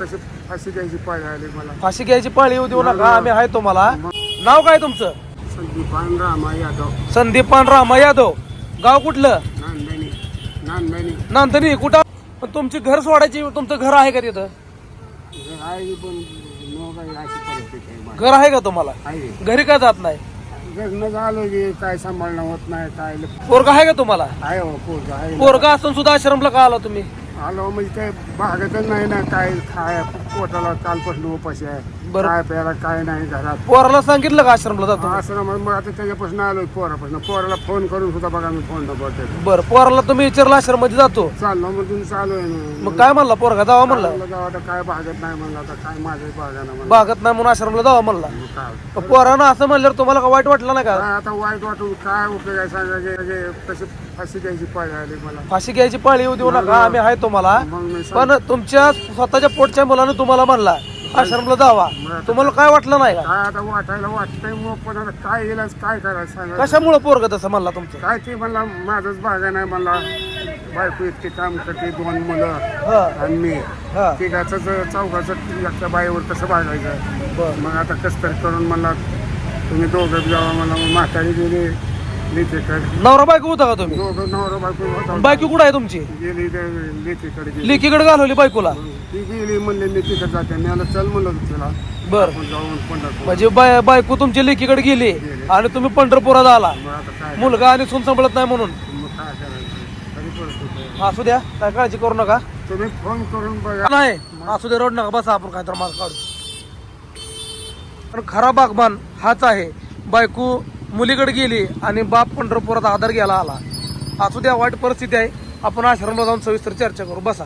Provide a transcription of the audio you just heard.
तशी फाशी द्यायची पाळी आली मला? फाशी घ्यायची पाळी येऊ देऊ नका आम्ही आहे तुम्हाला. नाव काय तुमचं? संदीपान रामा यादव. संदीपान रामा यादव. गाव कुठलं? नांदणी. नांदणी. नांदणी कुठं? पण तुमची घर सोडायची तुमचं घर आहे का तिथं? आहे पण नो काही अशी परिस्थिती आहे माझी. घर आहे का तुम्हाला? आहे. घरी का जात नाही? घरनं झालं की काय सांभाळणं होत नाही काय पोरग आहे का तुम्हाला? आहे हो पोरगा आहे. पोरगा असून सुद्धा आश्रमला का आला तुम्ही? आलो म्हणजे काय भागतच नाही ना काय खाय पोटाला कालपासून उपाशी आहे. बरं. काय प्यायला काय नाही घरात. पोराला सांगितलं का आश्रमला जातो? असं मग आता त्याच्यापासून आलो पोरापासून. पोराला फोन करून सुद्धा बघा मी फोन करतो बर पोराला तुम्ही विचारला आश्रममध्ये जातो. चाललो मग तुम्ही चालू आहे ना. मग काय म्हणला? पोरगा जावा म्हणला. म्हणलं आता काय भागत नाही म्हणलं आता काय माझं भागा ना म्हणलं. बागत नाही म्हणून आश्रमला जावा म्हणला. मग काय? मग पोरानं असं म्हणल्यावर तुम्हाला का वाईट वाटलं नाही का? काय आता वाईट वाटून काय उपयोग आहे? सांगा जे- फाशी द्यायची पाळी आली मला. फाशी घ्यायची पाळी येऊ देऊ नका आम्ही आहे तुम्हाला. मग मी सांग- पण तुमच्या स्वतःच्या पोटच्या मुलानं तुम्हाला म्हणला आश्रमला जावा. तुम्हाला काय वाटलं नाही का? काय आता वाटायला वाटतंय मग पण आता काय इलाज काय करायचं सांगा. कशामुळे पोरग तसं म्हणला तुमचं? काय ते म्हणला माझंच भागा नाही म्हणला. बायको इतके काम करते दोन मुलं हा. आणि मी. हा. तिघाचं चौघाचं एकट्या बाईवर कसं भागायचं. बर. मग आता कसं तरी करून म्हणला तुम्ही दोघं जावा मला मग म्हातारी गेली लेकीकडे नवरा बायको होता का तुम्ही? दोघं नवरा बायको होता. बायको कुठं आहे तुमची? गेली ते लेकीकडे गेली. लेकीकडे घालवली बायकोला? ती गेली म्हणले मी तिकडे जाते. मी आला चल म्हणलं होतं तिला. बर. आपण जाऊन पंढरपूर. म्हणजे बाय बायको तुमची लेकीकडे गेली आणि तुम्ही पंढरपुरात आला. मग आता काय मुलगा आणि सून सांभाळत नाही म्हणून. मग काय करायचं. असू द्या काय काळजी करू नका. तुम्ही फोन करून बघा. नाही असू द्या रोड नका बसा आपण काय तर मार्ग काढू. पण खरा बागबान हाच आहे. बायको मुलीकडे गेली आणि बाप पंढरपुरात आधार घ्यायला आला. असू द्या वाईट परिस्थिती आहे. आपण आश्रमला जाऊन सविस्तर चर्चा करू. बसा.